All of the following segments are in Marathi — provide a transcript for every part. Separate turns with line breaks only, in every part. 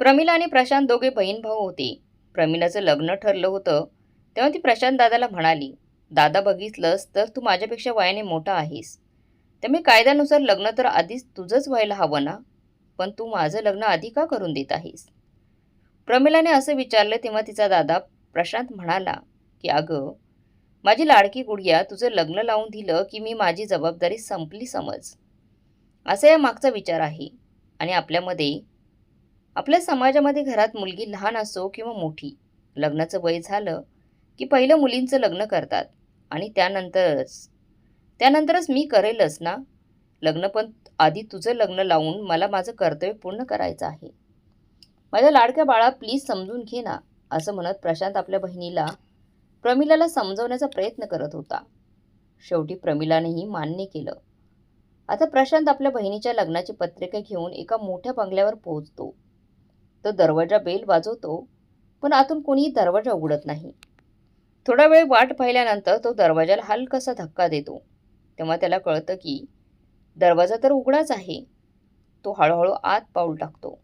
प्रमिला आणि प्रशांत दोघे बहीण भाऊ होते. प्रमिलाचं लग्न ठरलं होतं तेव्हा ती प्रशांत दादाला म्हणाली दादा बघितलंस तर तू माझ्यापेक्षा वयाने मोठा आहेस. त्यामुळे कायद्यानुसार लग्न तर आधीच तुझंच व्हायला हवं ना? पण तू माझं लग्न आधी का करून देत आहेस? प्रमिलाने असं विचारलं तेव्हा तिचा दादा प्रशांत म्हणाला की अगं माझी लाडकी गुडिया तुझं लग्न लावून दिलं की मी माझी जबाबदारी संपली समज. असा या मागचा विचार आहे आणि आपल्यामध्ये आपल्या समाजामध्ये घरात मुलगी लहान असो किंवा मोठी लग्नाचं वय झालं की पहिलं मुलींचं लग्न करतात आणि त्यानंतरच त्यानंतरच मी करेलच ना? लग्न पण आधी तुझं लग्न लावून मला माझं कर्तव्य पूर्ण करायचं आहे. माझ्या लाडक्या बाळा प्लीज समजून घे ना असं म्हणत प्रशांत आपल्या बहिणीला प्रमिलाला समजवण्याचा प्रयत्न करत होता. शेवटी प्रमिलानेही मान्य केलं. आता प्रशांत आपल्या बहिणीच्या लग्नाची पत्रिका घेऊन एका मोठ्या बंगल्यावर पोहोचतो. तो दरवाजा बेल वाजवतो पण आतून कोणीही दरवाजा उघडत नाही. थोडा वेळ वाट पाहिल्यानंतर तो दरवाजाला हलकासा धक्का देतो. तेव्हा त्याला कळतं की दरवाजा तर उघडाच आहे. तो हळूहळू आत पाऊल टाकतो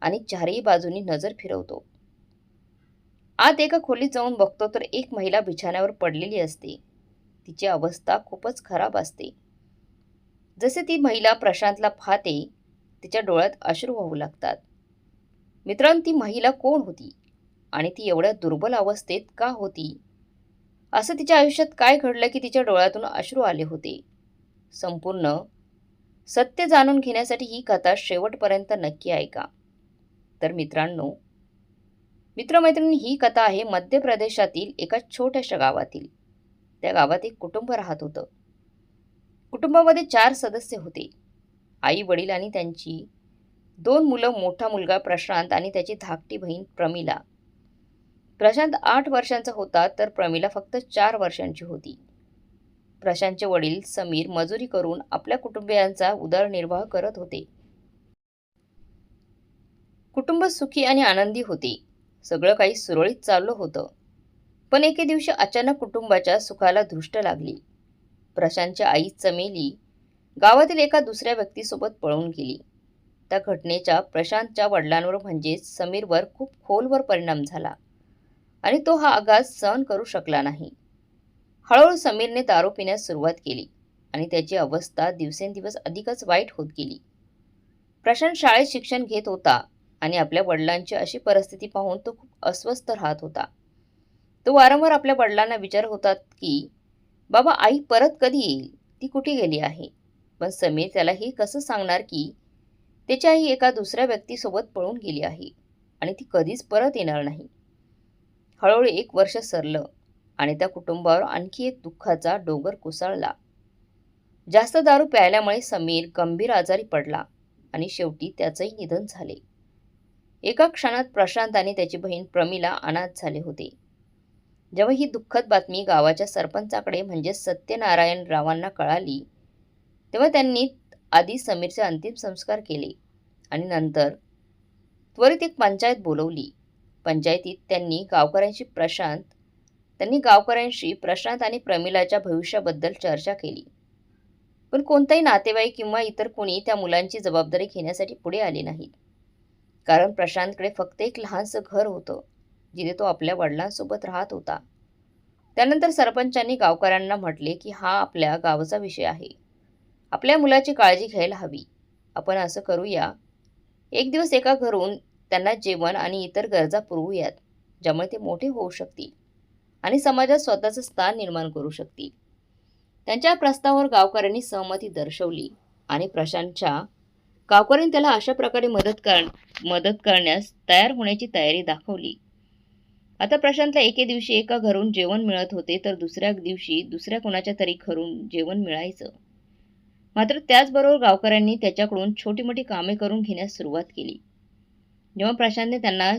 आणि चारही बाजूनी नजर फिरवतो. आत एका खोलीत जाऊन बघतो तर एक महिला बिछाण्यावर पडलेली असते. तिची अवस्था खूपच खराब असते. जसे ती महिला प्रशांतला पाहते तिच्या डोळ्यात अश्रू वाहू लागतात. मित्रांनो ती महिला कोण होती? आणि ती एवढ्या दुर्बल अवस्थेत का होती? असं तिच्या आयुष्यात काय घडलं की तिच्या डोळ्यातून अश्रू आले होते? संपूर्ण सत्य जाणून घेण्यासाठी ही कथा शेवटपर्यंत नक्की ऐका. तर मित्रांनो मित्रमैत्रिणी ही कथा आहे मध्य प्रदेशातील एका छोट्याशा गावातील. त्या गावात एक कुटुंब राहत होतं. कुटुंबामध्ये चार सदस्य होते. आई वडील आणि त्यांची दोन मुलं मोठा मुलगा प्रशांत आणि त्याची धाकटी बहीण प्रमिला. प्रशांत आठ वर्षांचा होता तर प्रमिला फक्त चार वर्षांची होती. प्रशांतचे वडील समीर मजुरी करून आपल्या कुटुंबियांचा उदरनिर्वाह करत होते. कुटुंब सुखी आणि आनंदी होते. सगळं काही सुरळीत चाललं होतं. पण एके दिवशी अचानक कुटुंबाच्या सुखाला दृष्ट लागली. प्रशांतच्या आई चमेली गावातील एका दुसऱ्या व्यक्तीसोबत पळून गेली. त्या घटनेचा प्रशांतच्या वडिलांवर म्हणजेच समीरवर खूप खोलवर परिणाम झाला. आणि तो हा आघात सहन करू शकला नाही. हळूहळू समीरने दारू पिण्यास सुरुवात केली आणि त्याची अवस्था दिवसेंदिवस अधिकच वाईट होत गेली. प्रशांत शाळेत शिक्षण घेत होता आणि आपल्या वडिलांची अशी परिस्थिती पाहून तो खूप अस्वस्थ राहत होता. तो वारंवार आपल्या वडिलांना विचार होता की बाबा आई परत कधी येईल? ती कुठे गेली आहे पण समीर त्याला हे कसं सांगणार की त्याची आई एका दुसऱ्या व्यक्तीसोबत पळून गेली आहे आणि ती कधीच परत येणार नाही. हळूहळू एक वर्ष सरलं आणि त्या कुटुंबावर आणखी एक दुःखाचा डोंगर कोसळला. जास्त दारू प्यायल्यामुळे समीर गंभीर आजारी पडला आणि शेवटी त्याचंही निधन झाले. एका क्षणात प्रशांत आणि त्याची बहीण प्रमिला अनाथ झाले होते. जेव्हा ही दुःखद बातमी गावाच्या सरपंचाकडे म्हणजे सत्यनारायण रावांना कळाली तेव्हा त्यांनी आधी समीरचे अंतिम संस्कार केले आणि नंतर त्वरित एक पंचायत बोलवली. पंचायतीत त्यांनी गावकऱ्यांशी प्रशांत त्यांनी गावकऱ्यांशी प्रशांत आणि प्रमिलाच्या भविष्याबद्दल चर्चा केली. पण कोणताही नातेवाईक किंवा इतर कोणी त्या मुलांची जबाबदारी घेण्यासाठी पुढे आले नाहीत. कारण प्रशांतकडे फक्त एक लहानसं घर होतं जिथे तो आपल्या वडिलांसोबत राहत होता. त्यानंतर सरपंचांनी गावकऱ्यांना म्हटले की हा आपल्या गावाचा विषय आहे. आपल्या मुलाची काळजी घ्यायला हवी. आपण असं करूया. एक दिवस एका घरून त्यांना जेवण आणि इतर गरजा पुरवूयात ज्यामुळे ते मोठे होऊ शकतील आणि समाजात स्वतःचं स्थान निर्माण करू शकतील. त्यांच्या प्रस्तावावर गावकऱ्यांनी सहमती दर्शवली आणि प्रशांतच्या गावकऱ्यांनी त्याला अशा प्रकारे मदत कर मदत करण्यास तयार होण्याची तयारी दाखवली. आता प्रशांतला एके दिवशी एका घरून जेवण मिळत होते तर दुसऱ्या दिवशी दुसऱ्या कोणाच्या तरी घरून जेवण मिळायचं. मात्र त्याचबरोबर गावकऱ्यांनी त्याच्याकडून छोटी मोठी कामे करून घेण्यास सुरुवात केली. जेव्हा प्रशांतने त्यांना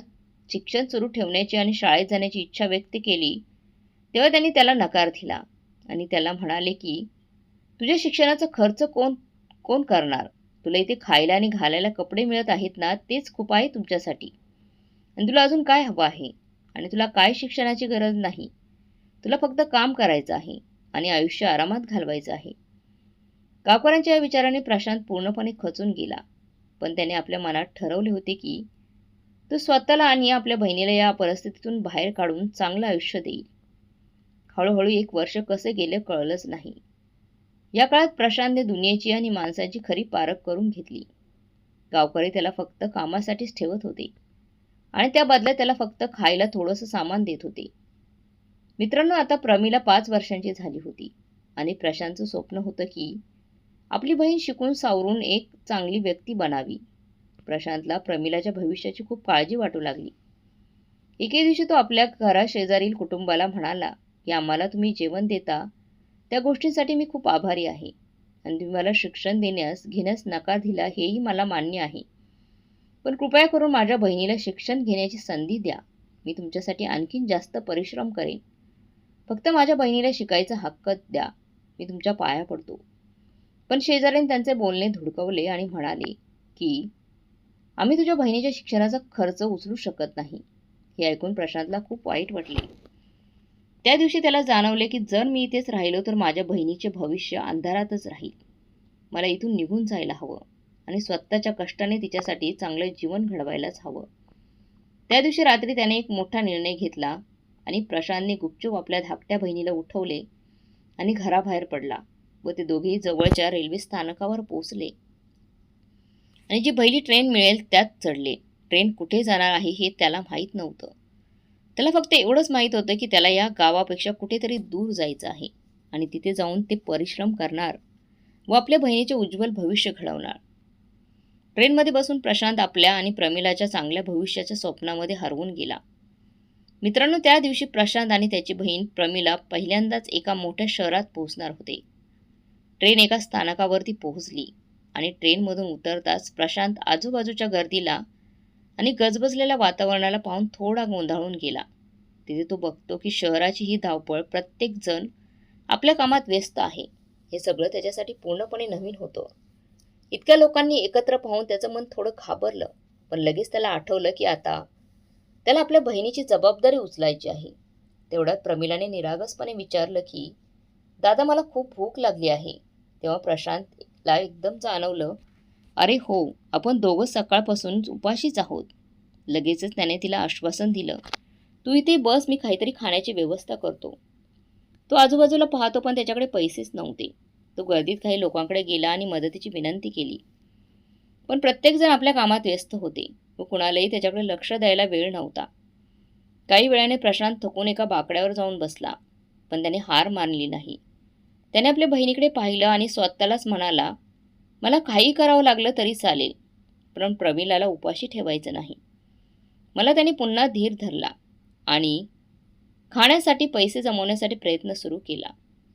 शिक्षण सुरू ठेवण्याची आणि शाळेत जाण्याची इच्छा व्यक्त केली तेव्हा त्यांनी त्याला नकार दिला आणि त्याला म्हणाले की तुझ्या शिक्षणाचा खर्च कोण कोण करणार? तुला इथे खायला आणि घालायला कपडे मिळत आहेत ना तेच खूप आहे तुमच्यासाठी. आणि तुला अजून काय हवं आहे? आणि तुला काय शिक्षणाची गरज नाही? तुला फक्त काम करायचं आहे आणि आयुष्य आरामात घालवायचं आहे. गावकऱ्यांच्या या विचाराने प्रशांत पूर्णपणे खचून गेला. पण त्याने आपल्या मनात ठरवले होते की तो स्वतःला आणि आपल्या बहिणीला या परिस्थितीतून बाहेर काढून चांगलं आयुष्य देईल. हळूहळू एक वर्ष कसे गेले कळलंच नाही. या काळात प्रशांतने दुनियेची आणि माणसाची खरी पारख करून घेतली. गावकरी त्याला फक्त कामासाठीच ठेवत होते. आणि त्या बदल्यात त्याला फक्त खायला थोडंसं सामान देत होते. मित्रांनो आता प्रमीला पाच वर्षांची झाली होती. आणि प्रशांतचं स्वप्न होतं की आपली बहीण शिकून सावरून एक चांगली व्यक्ती बनावी. प्रशांतला प्रमिलाच्या भविष्याची खूप काळजी वाटू लागली. एके दिवशी तो आपल्या घराशेजारील कुटुंबाला म्हणाला की आम्हाला तुम्ही जेवण देता? त्या गोष्टींसाठी मी खूप आभारी आहे. आणि तुम्ही मला शिक्षण देण्यास घेण्यास नकार दिला हेही मला मान्य आहे. पण कृपया करून माझ्या बहिणीला शिक्षण घेण्याची संधी द्या. मी तुमच्यासाठी आणखीन जास्त परिश्रम करेन. फक्त माझ्या बहिणीला शिकायचा हक्क द्या. मी तुमच्या पाया पडतो. पण शेजाऱ्याने त्यांचे बोलणे धुडकवले आणि म्हणाले की आम्ही तुझ्या बहिणीच्या शिक्षणाचा खर्च उचलू शकत नाही. हे ऐकून प्रशांतला खूप वाईट वाटले. त्या दिवशी त्याला जाणवले की जर मी इथेच राहिलो तर माझ्या बहिणीचे भविष्य अंधारातच राहील. मला इथून निघून जायला हवं आणि स्वतःच्या कष्टाने तिच्यासाठी चांगलं जीवन घडवायलाच हवं. त्या दिवशी रात्री त्याने एक मोठा निर्णय घेतला आणि प्रशांतने गुपचूप आपल्या धाकट्या बहिणीला उठवले आणि घराबाहेर पडला. व ते दोघेही जवळच्या रेल्वे स्थानकावर पोहोचले. आणि जी पहिली ट्रेन मिळेल त्यात चढले. ट्रेन कुठे जाणार आहे हे त्याला माहीत नव्हतं. त्याला फक्त एवढंच माहीत होतं की त्याला या गावापेक्षा कुठेतरी दूर जायचं आहे आणि तिथे जाऊन ते परिश्रम करणार व आपल्या बहिणीचे उज्ज्वल भविष्य घडवणार. ट्रेनमध्ये बसून प्रशांत आपल्या आणि प्रमिलाच्या चांगल्या भविष्याच्या स्वप्नामध्ये हरवून गेला. मित्रांनो त्या दिवशी प्रशांत आणि त्याची बहीण प्रमिला पहिल्यांदाच एका मोठ्या शहरात पोहोचणार होते. ट्रेन एका स्थानकावरती पोहोचली आणि ट्रेनमधून उतरताच प्रशांत आजूबाजूच्या गर्दीला आणि गजबजलेल्या वातावरणाला पाहून थोडा गोंधळून गेला. तिथे तो बघतो की शहराची ही धावपळ प्रत्येकजण आपल्या कामात व्यस्त आहे. हे सगळं त्याच्यासाठी पूर्णपणे नवीन होतं. इतक्या लोकांनी एकत्र पाहून त्याचं मन थोडं घाबरलं पण लगेच त्याला आठवलं की आता त्याला आपल्या बहिणीची जबाबदारी उचलायची आहे. तेवढ्यात प्रमिलाने निरागसपणे विचारलं की दादा मला खूप भूक लागली आहे. तेव्हा प्रशांतला एकदम जाणवलं अरे हो आपण दोघं सकाळपासून उपाशीच आहोत. लगेचच त्याने तिला आश्वासन दिलं तू इथे बस मी काहीतरी खाण्याची व्यवस्था करतो. तो आजूबाजूला पाहतो पण त्याच्याकडे पैसेच नव्हते. तो गर्दीत काही लोकांकडे गेला आणि मदतीची विनंती केली. पण प्रत्येकजण आपल्या कामात व्यस्त होते व कुणालाही त्याच्याकडे लक्ष द्यायला वेळ नव्हता. काही वेळाने प्रशांत थकून एका बाकड्यावर जाऊन बसला पण त्याने हार मानली नाही. त्याने आपल्या बहिणीकडे पाहिलं आणि स्वतःलाच म्हणाला मला काही करावं लागलं तरी चालेल पण प्रमिलाला उपाशी ठेवायचं नाही. मला त्याने पुन्हा धीर धरला आणि खाण्यासाठी पैसे जमवण्यासाठी प्रयत्न सुरू केला.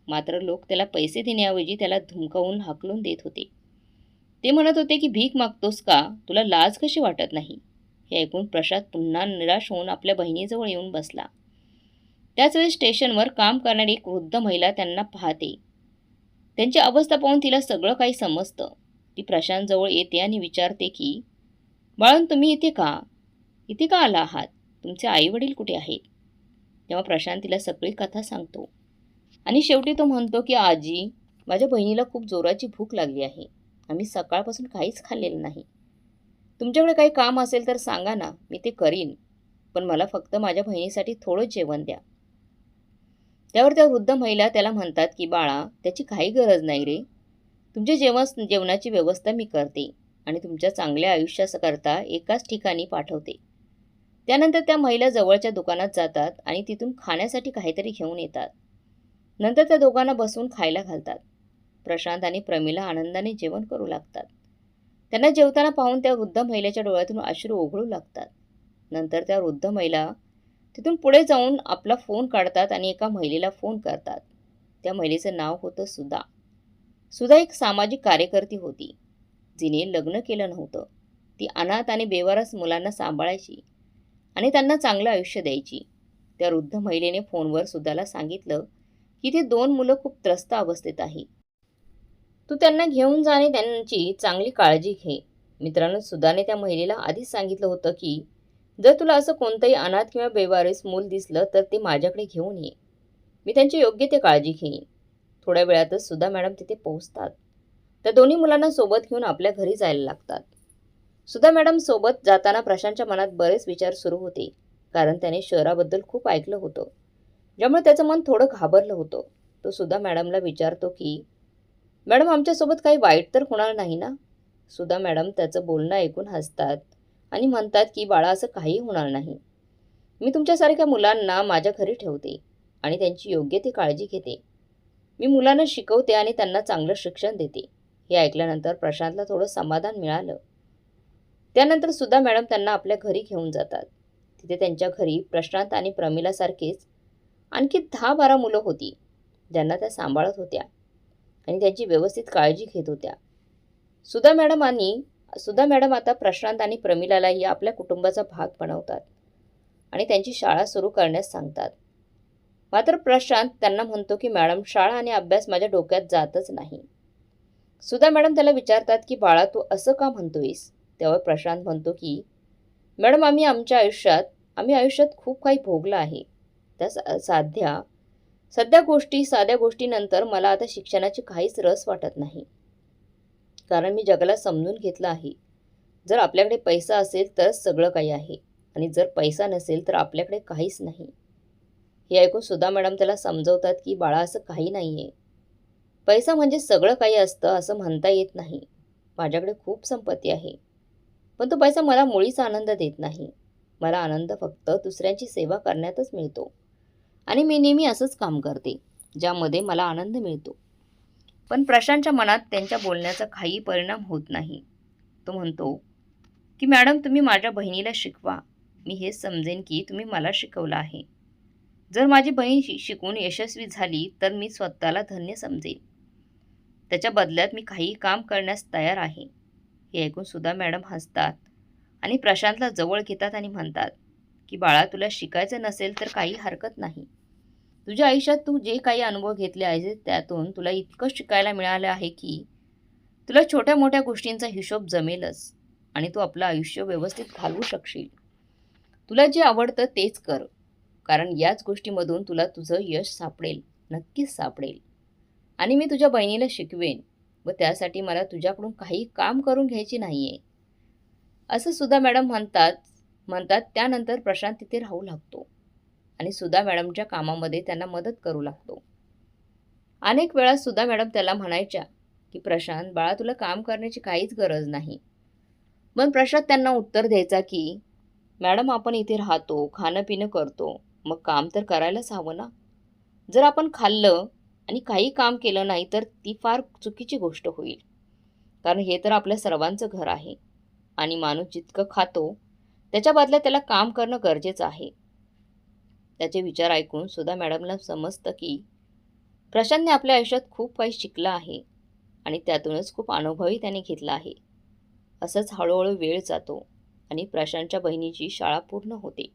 मात्र लोक त्याला पैसे देण्याऐवजी त्याला धुमकावून हाकलून देत होते. ते म्हणत होते की भीक मागतोस का? तुला लाज कशी वाटत नाही? हे ऐकून प्रसाद पुन्हा निराश होऊन आपल्या बहिणीजवळ येऊन बसला. त्याच वेळी स्टेशनवर काम करणारी एक वृद्ध महिला त्यांना पाहते. त्यांची अवस्था पाहून तिला सगळं काही समजतं. ती प्रशांतजवळ येते आणि विचारते की बाळन तुम्ही इथे का? इथे का आला आहात? तुमचे आईवडील कुठे आहेत? तेव्हा प्रशांत तिला सगळी कथा सांगतो. आणि शेवटी तो म्हणतो की आजी माझ्या बहिणीला खूप जोराची भूक लागली आहे. आम्ही सकाळपासून काहीच खाल्लेलं नाही. तुमच्याकडे काही काम असेल तर सांगा ना मी ते करीन. पण मला फक्त माझ्या बहिणीसाठी थोडं जेवण द्या. त्यावर त्या वृद्ध महिला त्याला म्हणतात की बाळा त्याची काही गरज नाही रे. तुमच्या जेवण जेवणाची व्यवस्था मी करते आणि तुमच्या चांगल्या आयुष्याकरता एकाच ठिकाणी पाठवते. त्यानंतर त्या महिला जवळच्या दुकानात जातात आणि तिथून खाण्यासाठी काहीतरी घेऊन येतात. नंतर त्या दोघांना बसून खायला घालतात. प्रशांत आणि प्रमिला आनंदाने जेवण करू लागतात. त्यांना जेवताना पाहून त्या वृद्ध महिलेच्या डोळ्यातून अश्रू ओघळू लागतात. नंतर त्या वृद्ध महिला तिथून पुढे जाऊन आपला फोन काढतात आणि एका महिलेला फोन करतात. त्या महिलेचं नाव होतं सुधा. सुधा एक सामाजिक कार्यकर्ती होती. जिने लग्न केलं नव्हतं. ती अनाथ आणि बेवारस मुलांना सांभाळायची आणि त्यांना चांगलं आयुष्य द्यायची. त्या वृद्ध महिलेने फोनवर सुधाला सांगितलं की ती दोन मुलं खूप त्रस्त अवस्थेत आहे. तू त्यांना घेऊन जाणे त्यांची चांगली काळजी घे. मित्रांनो सुधाने त्या महिलेला आधीच सांगितलं होतं की जर तुला असं कोणतंही अनाथ किंवा बेवारस मूल दिसलं तर ते माझ्याकडे घेऊन ये. मी त्यांची योग्य ते काळजी घेईन. थोड्या वेळातच सुधा मॅडम तिथे पोहोचतात. त्या दोन्ही मुलांना सोबत घेऊन आपल्या घरी जायला लागतात. सुधा मॅडम सोबत जाताना प्रशांतच्या मनात बरेच विचार सुरू होते कारण त्याने शहराबद्दल खूप ऐकलं होतं. ज्यामुळे त्याचं मन थोडं घाबरलं होतं. तो सुधा मॅडमला विचारतो की मॅडम आमच्यासोबत काही वाईट तर होणार नाही ना? सुधा मॅडम त्याचं बोलणं ऐकून हसतात. आणि म्हणतात की बाळा असं काही होणार नाही. मी तुमच्यासारख्या मुलांना माझ्या घरी ठेवते आणि त्यांची योग्य ती काळजी घेते. मी मुलांना शिकवते आणि त्यांना चांगलं शिक्षण देते. हे ऐकल्यानंतर प्रशांतला थोडं समाधान मिळालं. त्यानंतर सुद्धा मॅडम त्यांना आपल्या घरी घेऊन जातात. तिथे त्यांच्या घरी प्रशांत आणि प्रमिलासारखेच आणखी दहा बारा मुलं होती ज्यांना त्या सांभाळत होत्या आणि त्यांची व्यवस्थित काळजी घेत होत्या. सुधा मॅडम आणि सुद्धा मॅडम आता प्रशांत आणि प्रमिलालाही आपल्या कुटुंबाचा भाग बनवतात आणि त्यांची शाळा सुरू करण्यास सांगतात. मात्र प्रशांत त्यांना म्हणतो की मॅडम शाळा आणि अभ्यास माझ्या डोक्यात जातच नाही. सुद्धा मॅडम त्याला विचारतात की बाळा तू असं का म्हणतोयस? तेव्हा प्रशांत म्हणतो की मॅडम आम्ही आमच्या आयुष्यात आम्ही आयुष्यात खूप काही भोगलं आहे. त्या सा- साध्या सध्या गोष्टी साध्या गोष्टीनंतर मला आता शिक्षणाची काहीच रस वाटत नाही. कारण मी जगाला समजून घेतलं आहे. जर आपल्याकडे पैसा असेल तरच सगळं काही आहे आणि जर पैसा नसेल तर आपल्याकडे काहीच नाही. हे ऐकून सुधा मॅडम त्याला समजवतात की बाळा असं काही नाही आहे पैसा म्हणजे सगळं काही असतं असं म्हणता येत नाही. माझ्याकडे खूप संपत्ती आहे. पण तो पैसा मला मुळीच आनंद देत नाही. मला आनंद फक्त दुसऱ्यांची सेवा करण्यातच मिळतो. आणि मी नेहमी असंच काम करते ज्यामध्ये मला आनंद मिळतो. पण प्रशांतच्या मनात त्यांच्या बोलण्याचा काही परिणाम होत नाही. तो म्हणतो की मॅडम तुम्ही माझ्या बहिणीला शिकवा. मी हे समजेन की तुम्ही मला शिकवलं आहे. जर माझी बहीण शि- शिकून यशस्वी झाली तर मी स्वतःला धन्य समजेन. त्याच्या बदल्यात मी काही काम करण्यास तयार आहे. हे ऐकून सुद्धा मॅडम हसतात आणि प्रशांतला जवळ घेतात आणि म्हणतात की बाळा तुला शिकायचं नसेल तर काही हरकत नाही. तुझ्या आयुष्यात तू जे काही अनुभव घेतले आहे त्यातून तुला इतकं शिकायला मिळालं आहे की तुला छोट्या मोठ्या गोष्टींचा हिशोब जमेलच आणि तू आपलं आयुष्य व्यवस्थित घालवू शकशील. तुला जे आवडतं तेच कर कारण याच गोष्टीमधून तुला तुझं यश सापडेल नक्कीच सापडेल. आणि मी तुझ्या बहिणीला शिकवेन व त्यासाठी मला तुझ्याकडून काही काम करून घ्यायची नाही आहे असं सुद्धा मॅडम म्हणतात म्हणतात त्यानंतर प्रशांत तिथे राहू लागतो. आणि सुधा मॅडमच्या कामामध्ये त्यांना मदत करू लागतो. अनेक वेळा सुधा मॅडम त्याला म्हणायच्या की प्रशांत बाळा तुला काम करण्याची काहीच गरज नाही. पण प्रशांत त्यांना उत्तर द्यायचा की मॅडम आपण इथे राहतो खाणं पिणं करतो मग काम तर करायलाच हवं ना? जर आपण खाल्लं आणि काही काम केलं नाही तर ती फार चुकीची गोष्ट होईल. कारण हे तर आपल्या सर्वांचं घर आहे आणि माणूस जितकं खातो त्याच्या बदल्यात त्याला काम करणं गरजेचं आहे. त्याचे विचार ऐकून सुधा मॅडमला समजतं की प्रशांतने आपल्या आयुष्यात खूप काही शिकलं आहे आणि त्यातूनच खूप अनुभवही त्याने घेतला आहे. असंच हळूहळू वेळ जातो आणि प्रशांतच्या बहिणीची शाळा पूर्ण होते.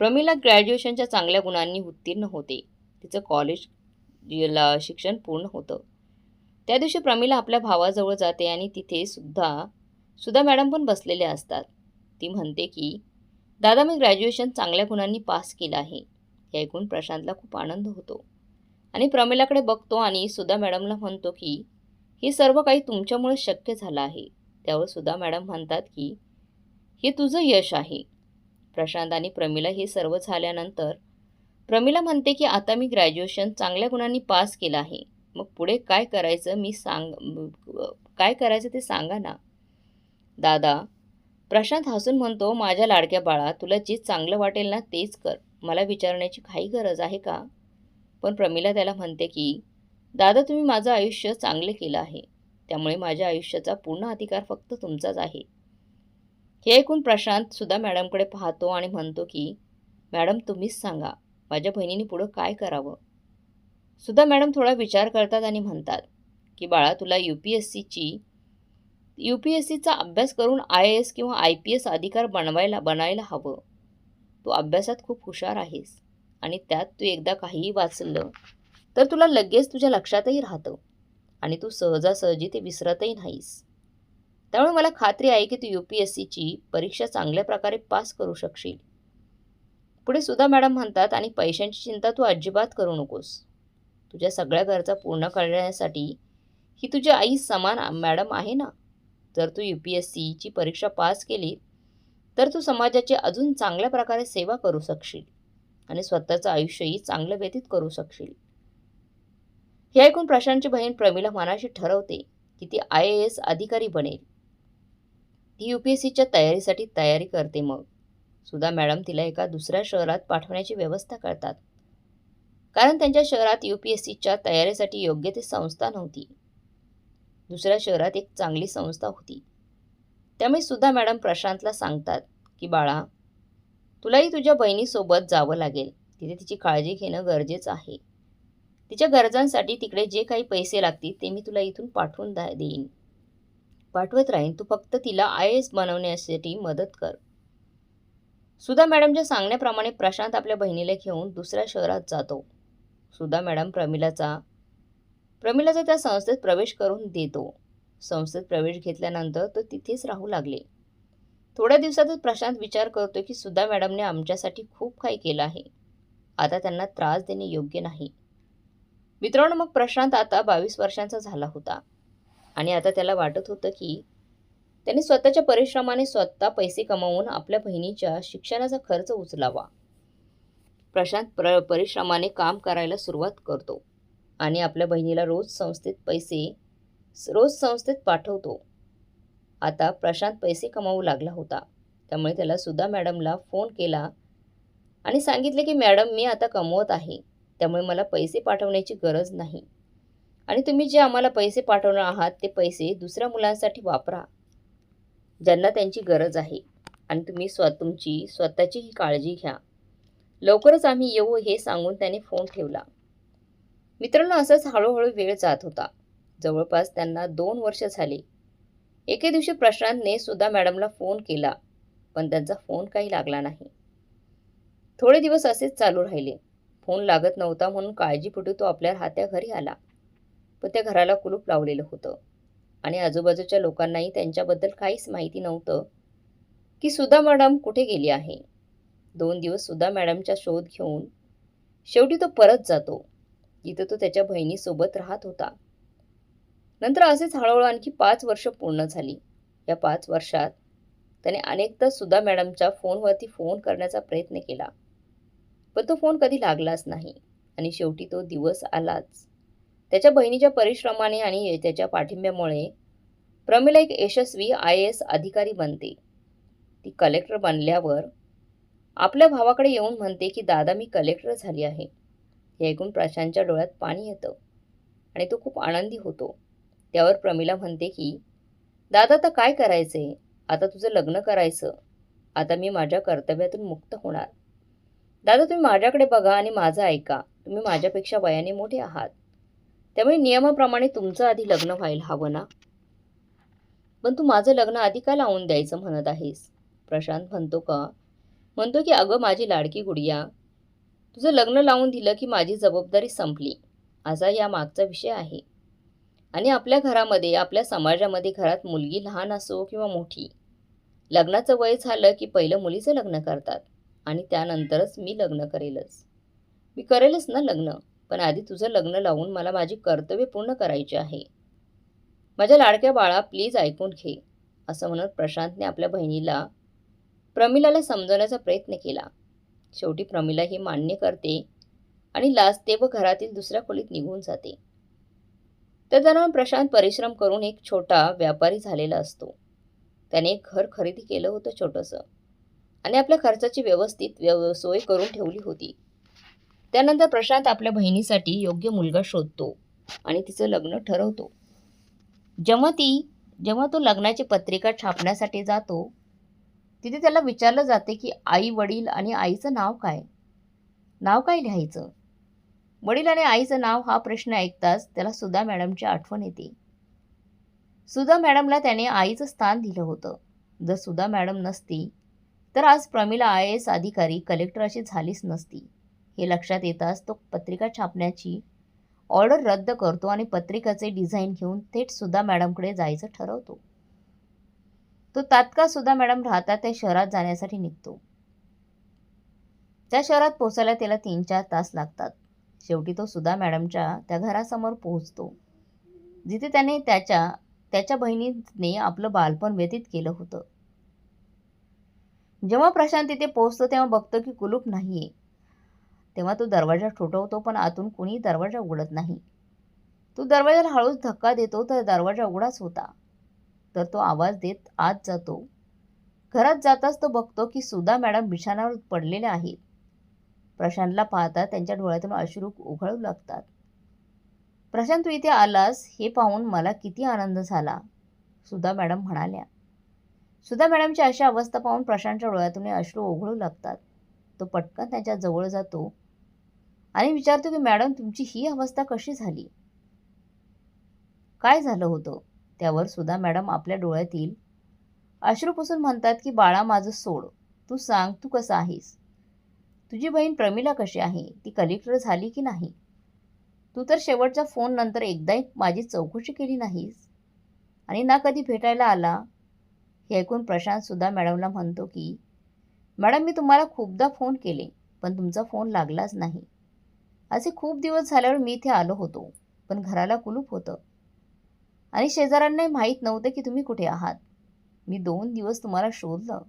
प्रमिला ग्रॅज्युएशनच्या चांगल्या गुणांनी उत्तीर्ण होते. तिचं कॉलेज शिक्षण पूर्ण होतं. त्या दिवशी प्रमिला आपल्या भावाजवळ जाते आणि तिथे सुद्धा सुधा मॅडम पण बसलेल्या असतात. ती म्हणते की दादा मी ग्रॅज्युएशन चांगल्या गुणांनी पास केलं आहे. हे ऐकून प्रशांतला खूप आनंद होतो. आणि प्रमिलाकडे बघतो आणि सुधा मॅडमला म्हणतो की हे सर्व काही तुमच्यामुळे शक्य झालं आहे. त्यावर सुधा मॅडम म्हणतात की हे तुझं यश आहे. प्रशांत आणि प्रमिला हे सर्व झाल्यानंतर प्रमिला म्हणते की आता मी ग्रॅज्युएशन चांगल्या गुणांनी पास केलं आहे. मग पुढे काय करायचं मी सांग काय करायचं ते सांगा ना. दादा प्रशांत हसून म्हणतो माझ्या लाडक्या बाळा तुला जे चांगलं वाटेल ना तेच कर. मला विचारण्याची काही गरज आहे का? पण प्रमिला त्याला म्हणते की दादा तुम्ही माझं आयुष्य चांगले केलं आहे. त्यामुळे माझ्या आयुष्याचा पूर्ण अधिकार फक्त तुमचाच आहे. हे ऐकून प्रशांत सुद्धा मॅडमकडे पाहतो आणि म्हणतो की मॅडम तुम्हीच सांगा माझ्या बहिणीने पुढं काय करावं? सुद्धा मॅडम थोडा विचार करतात आणि म्हणतात की बाळा तुला यू पी एस सीची यू पी एस सीचा अभ्यास करून आय ए एस किंवा आय पी एस अधिकार बनवायला बनायला हवं. तू अभ्यासात खूप हुशार आहेस आणि त्यात तू एकदा काहीही वाचलं तर तुला लगेच तुझ्या लक्षातही राहतं आणि तू सहजासहजी ते विसरतही नाहीस. त्यामुळे मला खात्री आहे की तू यू पी एस सीची परीक्षा चांगल्या प्रकारे पास करू शकशील. पुढे सुद्धा मॅडम म्हणतात आणि पैशांची चिंता तू अजिबात करू नकोस. तुझ्या सगळ्या गरजा पूर्ण करण्यासाठी ही तुझी आई समान मॅडम आहे ना? जर तू यू पी एस सीची परीक्षा पास केली तर तू समाजाची अजून चांगल्या प्रकारे सेवा करू शकशील आणि स्वतःचं आयुष्यही चांगलं व्यतीत करू शकशील. हे ऐकून प्रशांतची बहीण प्रमिला मनाशी ठरवते की ती आय ए एस अधिकारी बनेल. ती यू पी एस सीच्या तयारीसाठी तयारी करते मग. सुधा मॅडम तिला एका दुसऱ्या शहरात पाठवण्याची व्यवस्था करतात. कारण त्यांच्या शहरात यू पी एस सीच्या तयारीसाठी योग्य ती संस्था नव्हती. दुसऱ्या शहरात एक चांगली संस्था होती. त्यामुळे सुद्धा मॅडम प्रशांतला सांगतात की बाळा तुलाही तुझ्या बहिणीसोबत जावं लागेल. तिथे तिची काळजी घेणं गरजेचं आहे. तिच्या गरजांसाठी तिकडे जे काही पैसे लागतील ते मी तुला इथून पाठवून दा देईन. पाठवत राहीन. तू फक्त तिला आय एस बनवण्यासाठी मदत कर. सुधा मॅडमच्या सांगण्याप्रमाणे प्रशांत आपल्या बहिणीला घेऊन दुसऱ्या शहरात जातो. सुधा मॅडम प्रमिलाचा प्रमिलाचा त्या संस्थेत प्रवेश करून देतो. संस्थेत प्रवेश घेतल्यानंतर तो तिथेच राहू लागले. थोड्या दिवसातच प्रशांत विचार करतो की सुद्धा मॅडमने आमच्यासाठी खूप काही केलं आहे. आता त्यांना त्रास देणे योग्य नाही. मित्रांनो मग प्रशांत आता बावीस वर्षांचा झाला होता. आणि आता त्याला वाटत होतं की त्याने स्वतःच्या परिश्रमाने स्वतः पैसे कमावून आपल्या बहिणीच्या शिक्षणाचा खर्च उचलावा. प्रशांत प्र परिश्रमाने काम करायला सुरुवात करतो. आणि आपल्या बहिणीला रोज संस्थेत पैसे रोज संस्थेत पाठवतो. आता प्रशांत पैसे कमावू लागला होता. त्यामुळे त्याला सुधा मॅडमला फोन केला आणि सांगितले की मॅडम मी आता कमवत आहे. त्यामुळे मला पैसे पाठवण्याची गरज नाही. आणि तुम्ही जे आम्हाला पैसे पाठवणार आहात ते पैसे दुसऱ्या मुलांसाठी वापरा. ज्यांना त्यांची गरज आहे. आणि तुम्ही स्व तुमची स्वतःचीही काळजी घ्या. लवकरच आम्ही येऊ हे सांगून त्याने फोन ठेवला. मित्रांनो असंच हळूहळू वेळ जात होता. जवळपास त्यांना दोन वर्ष झाली. एके दिवशी प्रशांतने सुद्धा मॅडमला फोन केला पण त्यांचा फोन काही लागला नाही. थोडे दिवस असेच चालू राहिले. फोन लागत नव्हता म्हणून काळजीपोटी तो आपल्या हात्या घरी आला. पण त्या घराला कुलूप लावलेलं होतं. आणि आजूबाजूच्या लोकांनाही त्यांच्याबद्दल काहीच माहिती नव्हतं की सुधा मॅडम कुठे गेली आहे. दोन दिवस सुधा मॅडमचा शोध घेऊन शेवटी तो परत जातो. जिथं तो त्याच्या बहिणीसोबत राहत होता. नंतर असेच हळूहळू आणखी पाच वर्ष पूर्ण झाली. या पाच वर्षात त्याने अनेकदा सुद्धा मॅडमच्या फोनवरती फोन करण्याचा प्रयत्न केला. पण तो फोन कधी लागलाच नाही आणि शेवटी तो दिवस आलाच. त्याच्या बहिणीच्या परिश्रमाने आणि त्याच्या पाठिंब्यामुळे प्रमिला एक यशस्वी आय ए एस अधिकारी बनते. ती कलेक्टर बनल्यावर आपल्या भावाकडे येऊन म्हणते की दादा मी कलेक्टर झाली आहे. हे ऐकून प्रशांतच्या डोळ्यात पाणी येतं आणि तो खूप आनंदी होतो. त्यावर प्रमिला म्हणते की दादा आता काय करायचे आता तुझं लग्न करायचं. आता मी माझ्या कर्तव्यातून मुक्त होणार. दादा तुम्ही माझ्याकडे बघा आणि माझं ऐका. तुम्ही माझ्यापेक्षा वयाने मोठे आहात. त्यामुळे नियमाप्रमाणे तुमचं आधी लग्न व्हायला हवं ना? पण तू माझं लग्न आधी का लावून द्यायचं म्हणत आहेस? प्रशांत म्हणतो का? म्हणतो की अगं माझी लाडकी गुडिया तुझं लग्न लावून दिलं की माझी जबाबदारी संपली. असा या मागचा विषय आहे. आणि आपल्या घरामध्ये आपल्या समाजामध्ये घरात मुलगी लहान असो किंवा मोठी लग्नाचं वय झालं की पहिलं मुलीचं लग्न करतात आणि त्यानंतरच मी लग्न करेलच. मी करेलच ना लग्न पण आधी तुझं लग्न लावून मला माझी कर्तव्य पूर्ण करायची आहे. माझ्या लाडक्या बाळा प्लीज ऐकून घे असं म्हणत प्रशांतने आपल्या बहिणीला प्रमिलाला समजवण्याचा प्रयत्न केला. शेवटी प्रमिला हे मान्य करते आणि लाजते व घरातील दुसऱ्या खोलीत निघून जाते. त्या दरम्यान प्रशांत परिश्रम करून एक छोटा व्यापारी झालेला असतो. त्याने एक घर खरेदी केलं होतं छोटंसं आणि आपल्या खर्चाची व्यवस्थित व्यव सोय करून ठेवली होती. त्यानंतर प्रशांत आपल्या बहिणीसाठी योग्य मुलगा शोधतो आणि तिचं लग्न ठरवतो. जेव्हा ती जेव्हा तो लग्नाची पत्रिका छापण्यासाठी जातो तिथे त्याला विचारलं जाते की आई वडील आणि आईचं नाव काय? नाव काय लिहायचं? वडील आणि आईचं नाव हा प्रश्न ऐकताच त्याला सुधा मॅडमची आठवण येते. सुधा मॅडमला त्याने आईचं स्थान दिलं होतं. जर सुधा मॅडम नसती तर आज प्रमिला आय एस अधिकारी कलेक्टर अशी झालीच नसती. हे लक्षात येताच तो पत्रिका छापण्याची ऑर्डर रद्द करतो आणि पत्रिकाचे डिझाईन घेऊन थेट सुधा मॅडमकडे जायचं ठरवतो. तो तात्काळ सुद्धा मॅडम राहतात त्या शहरात जाण्यासाठी निघतो. त्या शहरात पोचायला त्याला तीन चार तास लागतात. शेवटी तो सुद्धा मॅडमच्या त्या घरासमोर पोहोचतो. जिथे त्याने त्याच्या त्याच्या बहिणीने आपलं बालपण व्यतीत केलं होतं. जेव्हा प्रशांत तिथे पोहोचतो तेव्हा बघतो की कुलूप नाहीये. तेव्हा तो दरवाजा ठोठवतो पण आतून कुणी दरवाजा उघडत नाही. तो दरवाजाला हळूच धक्का देतो तर दरवाजा उघडाच होता. तर तो आवाज देत आत जातो. घरात जाताच तो बघतो की सुधा मॅडम बिछाण्यावर पडलेल्या आहेत. प्रशांतला पाहता त्यांच्या डोळ्यातून अश्रू उघळू लागतात. प्रशांत तू इथे आलास हे पाहून मला किती आनंद झाला सुधा मॅडम म्हणाल्या. सुधा मॅडमची अशा अवस्था पाहून प्रशांतच्या डोळ्यातून अश्रू ओघळू लागतात. तो पटकन त्याच्याजवळ जातो आणि विचारतो की मॅडम तुमची ही अवस्था कशी झाली? काय झालं होतं? त्यावर सुधा मॅडम आपल्या डोळ्यातील अश्रू पुसून म्हणतात की बाळा माझं सोड. तू सांग तू कसं आहेस? तुझी बहीण प्रमिला कशी आहे? ती कलेक्टर झाली की नाही? तू तर शेवटच्या फोन नंतर एकदाही माझी चौकशी केली नाहीस. आणि ना कधी भेटायला आला? हे ऐकून प्रशांत सुद्धा मॅडमला म्हणतो की मॅडम मी तुम्हाला खूपदा फोन केले पण तुमचा फोन लागलाच नाही. असे खूप दिवस झाल्यावर मी इथे आलो होतो पण घराला कुलूप होतं. आणि शेजाऱ्यांनाही माहीत नव्हतं की तुम्ही कुठे आहात. मी दोन दिवस तुम्हाला शोधलं.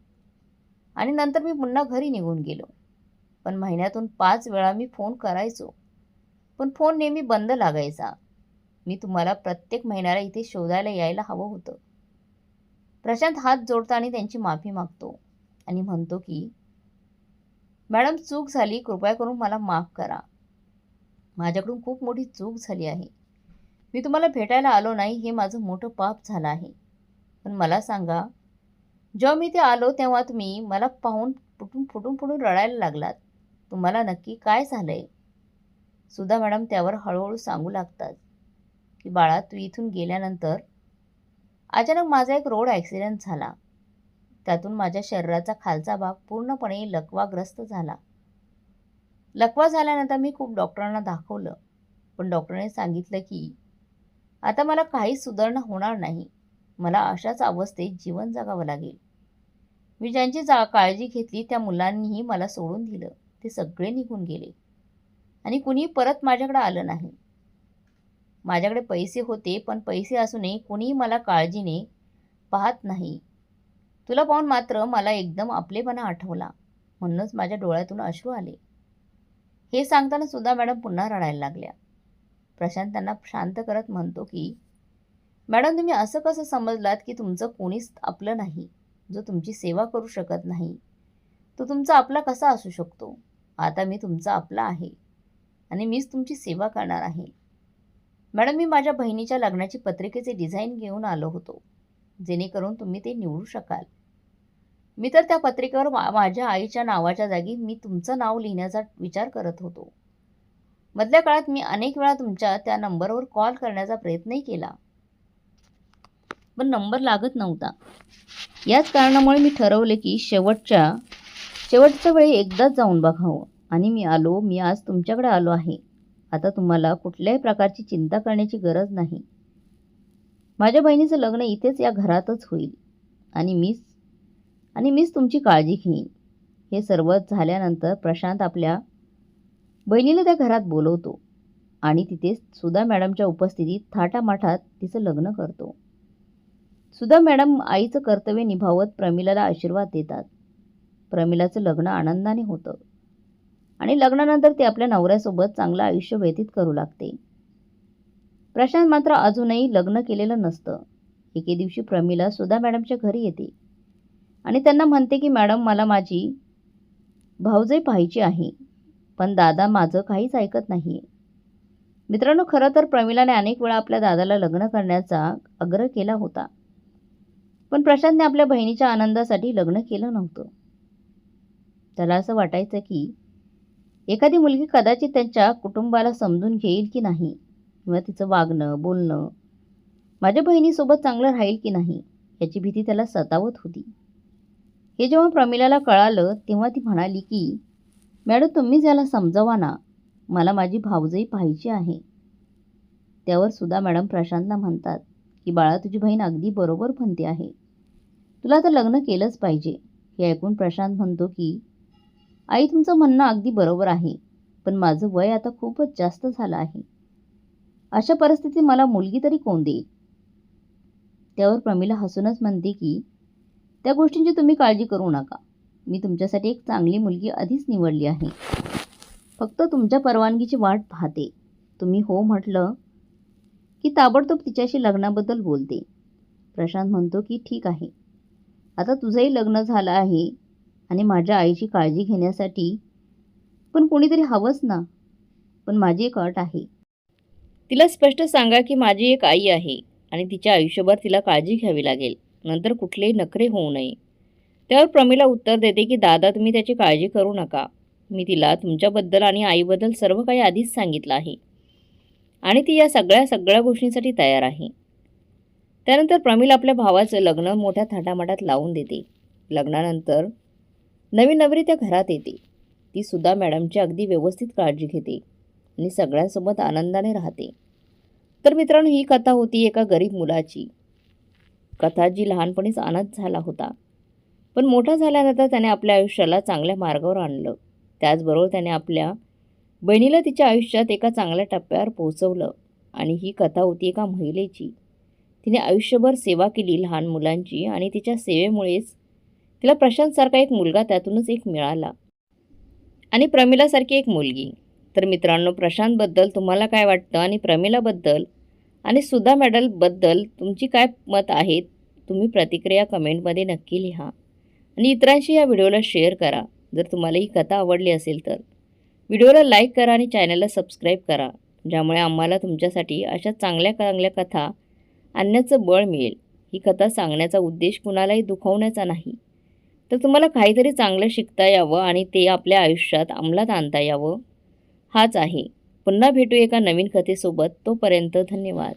आणि नंतर मी पुन्हा घरी निघून गेलो. पण महिन्यातून पाच वेळा मी फोन करायचो. पण फोन नेहमी बंद लागायचा. मी तुम्हाला प्रत्येक महिन्याला इथे शोधायला यायला हवं होतं. प्रशांत हात जोडतो आणि त्यांची माफी मागतो. आणि म्हणतो की मॅडम चूक झाली. कृपया करून मला माफ करा. माझ्याकडून खूप मोठी चूक झाली आहे. मी तुम्हाला भेटायला आलो नाही हे माझं मोठं पाप झालं आहे. पण मला सांगा जेव्हा मी ते आलो तेव्हा तुम्ही मला पाहून फुटून फुटून फुटून रडायला लागलात. तुम्हाला नक्की काय झालं आहे सुधा मॅडम त्यावर हळूहळू सांगू लागतात की बाळा तू इथून गेल्यानंतर अचानक माझा एक रोड ॲक्सिडेंट झाला. त्यातून माझ्या शरीराचा खालचा भाग पूर्णपणे लकवाग्रस्त झाला. लकवा झाल्यानंतर मी खूप डॉक्टरांना दाखवलं. पण डॉक्टरने सांगितलं की आता मला काहीच सुधारणा होणार नाही. मला अशाच अवस्थेत जीवन जगावं लागेल. मी ज्यांची जा काळजी घेतली त्या मुलांनीही मला सोडून दिलं. ते सगळे निघून गेले. आणि कुणी परत माझ्याकडे आलं नाही. माझ्याकडे पैसे होते पण पैसे असूनही कुणीही मला काळजीने पाहत नाही. तुला पाहून मात्र मला एकदम आपलेपणा आठवला. म्हणूनच माझ्या डोळ्यातून अश्रू आले. हे सांगताना सुद्धा मॅडम पुन्हा रडायला लागल्या. प्रशांत त्यांना शांत करत म्हणतो की मॅडम तुम्ही असं कसं समजलात की तुमचं कोणीच आपलं नाही जो तुमची सेवा करू शकत नाही? तो तुमचा आपला कसा असू शकतो? आता मी तुमचा आपला आहे आणि मीच तुमची सेवा करणार आहे. मॅडम मी माझ्या बहिणीच्या लग्नाची पत्रिकेचे डिझाईन घेऊन आलो होतो जेणेकरून तुम्ही ते निवडू शकाल. मी तर त्या पत्रिकेवर मा माझ्या आईच्या नावाच्या जागी मी तुमचं नाव लिहिण्याचा विचार करत होतो. मधल्या काळात मी अनेक वेळा तुमच्या त्या नंबरवर कॉल करण्याचा प्रयत्नही केला. पण नंबर लागत नव्हता. याच कारणामुळे मी ठरवले की शेवटच्या शेवटच्या वेळी एकदाच जाऊन बघावं. आणि मी आलो मी आज तुमच्याकडे आलो आहे. आता तुम्हाला कुठल्याही प्रकारची चिंता करण्याची गरज नाही. माझ्या बहिणीचं लग्न इथेच या घरातच होईल. आणि मीच आणि मीच तुमची काळजी घेईन. हे सर्व झाल्यानंतर प्रशांत आपल्या बहिणीला त्या घरात बोलवतो आणि तिथे सुधा मॅडमच्या उपस्थितीत थाटामाठात तिचं लग्न करतो. सुधा मॅडम आईचं कर्तव्य निभावत प्रमिलाला आशीर्वाद देतात. प्रमिलाचं लग्न आनंदाने होतं आणि लग्नानंतर ती आपल्या नवऱ्यासोबत चांगलं आयुष्य व्यतीत करू लागते. प्रशांत मात्र अजूनही लग्न केलेलं नसतं. एके दिवशी प्रमिला सुधा मॅडमच्या घरी येते आणि त्यांना म्हणते की मॅडम मला माझी भाऊजाई पाहायची आहे. पण दादा माझं काहीच ऐकत नाही. मित्रांनो खरं तर प्रमिलाने अनेक वेळा आपल्या दादाला लग्न करण्याचा आग्रह केला होता. पण प्रशांतने आपल्या बहिणीच्या आनंदासाठी लग्न केलं नव्हतं. त्याला असं वाटायचं की एखादी मुलगी कदाचित त्यांच्या कुटुंबाला समजून घेईल की नाही? किंवा तिचं वागणं बोलणं माझ्या बहिणीसोबत चांगलं राहील की नाही? याची भीती त्याला सतावत होती. हे जेव्हा प्रमिलाला कळालं तेव्हा ती म्हणाली की मॅडम तुम्हीच याला समजावा ना मला माझी भाऊजई पाहिजे आहे. त्यावर सुद्धा मॅडम प्रशांतला म्हणतात की बाळा तुझी बहीण अगदी बरोबर म्हणते आहे. तुला आता लग्न केलंच पाहिजे. हे ऐकून प्रशांत म्हणतो की आई तुमचं म्हणणं अगदी बरोबर आहे पण माझं वय आता खूपच जास्त झालं आहे. अशा परिस्थितीत मला मुलगी तरी कोण देईल? त्यावर प्रमिला हसूनच म्हणते की त्या गोष्टींची तुम्ही काळजी करू नका. मी तुमच्यासाठी एक चांगली मुलगी आधीच निवडली आहे. फक्त तुमच्या परवानगीची वाट पाहते. तुम्ही हो म्हटलं की ताबडतोब तिच्याशी लग्नाबद्दल बोलते. प्रशांत म्हणतो की ठीक आहे. आता तुझंही लग्न झालं आहे आणि माझ्या आईची काळजी घेण्यासाठी पण कोणीतरी हवंच ना. पण माझी एक अट आहे. तिला स्पष्ट सांगा की माझी एक आई आहे आणि तिच्या आयुष्यभर तिला काळजी घ्यावी लागेल. नंतर कुठलेही नखरे होऊ नये. त्यावर प्रमिला उत्तर देते की दादा तुम्ही त्याची काळजी करू नका. मी तिला तुमच्याबद्दल आणि आईबद्दल सर्व काही आधीच सांगितलं आहे. आणि ती या सगळ्या सगळ्या गोष्टींसाठी तयार आहे. त्यानंतर प्रमिल आपल्या भावाचं लग्न मोठ्या थाटामाटात लावून देते. लग्नानंतर नवीन नवरी त्या घरात येते. ती सुद्धा मॅडमची अगदी व्यवस्थित काळजी घेते आणि सगळ्यांसोबत आनंदाने राहते. तर मित्रांनो ही कथा होती एका गरीब मुलाची. कथा जी लहानपणीच अनाथ झाला होता. पण मोठा झाल्यानंतर त्याने आपल्या आयुष्याला चांगल्या मार्गावर आणलं. त्याचबरोबर त्याने आपल्या बहिणीला तिच्या आयुष्यात एका चांगल्या टप्प्यावर पोहोचवलं आणि ही कथा होती एका महिलेची. तिने आयुष्यभर सेवा केली लहान मुलांची आणि तिच्या सेवेमुळेच तिला प्रशांतसारखा एक मुलगा त्यातूनच एक मिळाला. आणि प्रमिलासारखी एक मुलगी. तर मित्रांनो प्रशांतबद्दल तुम्हाला काय वाटतं आणि प्रमिलाबद्दल आणि सुधा मॅडलबद्दल तुमची काय मत आहेत तुम्ही प्रतिक्रिया कमेंटमध्ये नक्की लिहा. आणि इतरांशी या व्हिडिओला शेअर करा. जर तुम्हाला ही कथा आवडली असेल तर. व्हिडिओला लाईक करा आणि चॅनलला सबस्क्राईब करा. ज्यामुळे आम्हाला तुमच्यासाठी अशा चांगल्या चांगल्या कथा आणण्याचं बळ मिळेल. ही कथा सांगण्याचा उद्देश कुणालाही दुखवण्याचा नाही. तर तुम्हाला काहीतरी चांगलं शिकता यावं आणि ते आपल्या आयुष्यात अंमलात आणता यावं. हाच आहे. पुन्हा भेटू एका नवीन कथेसोबत. तोपर्यंत धन्यवाद.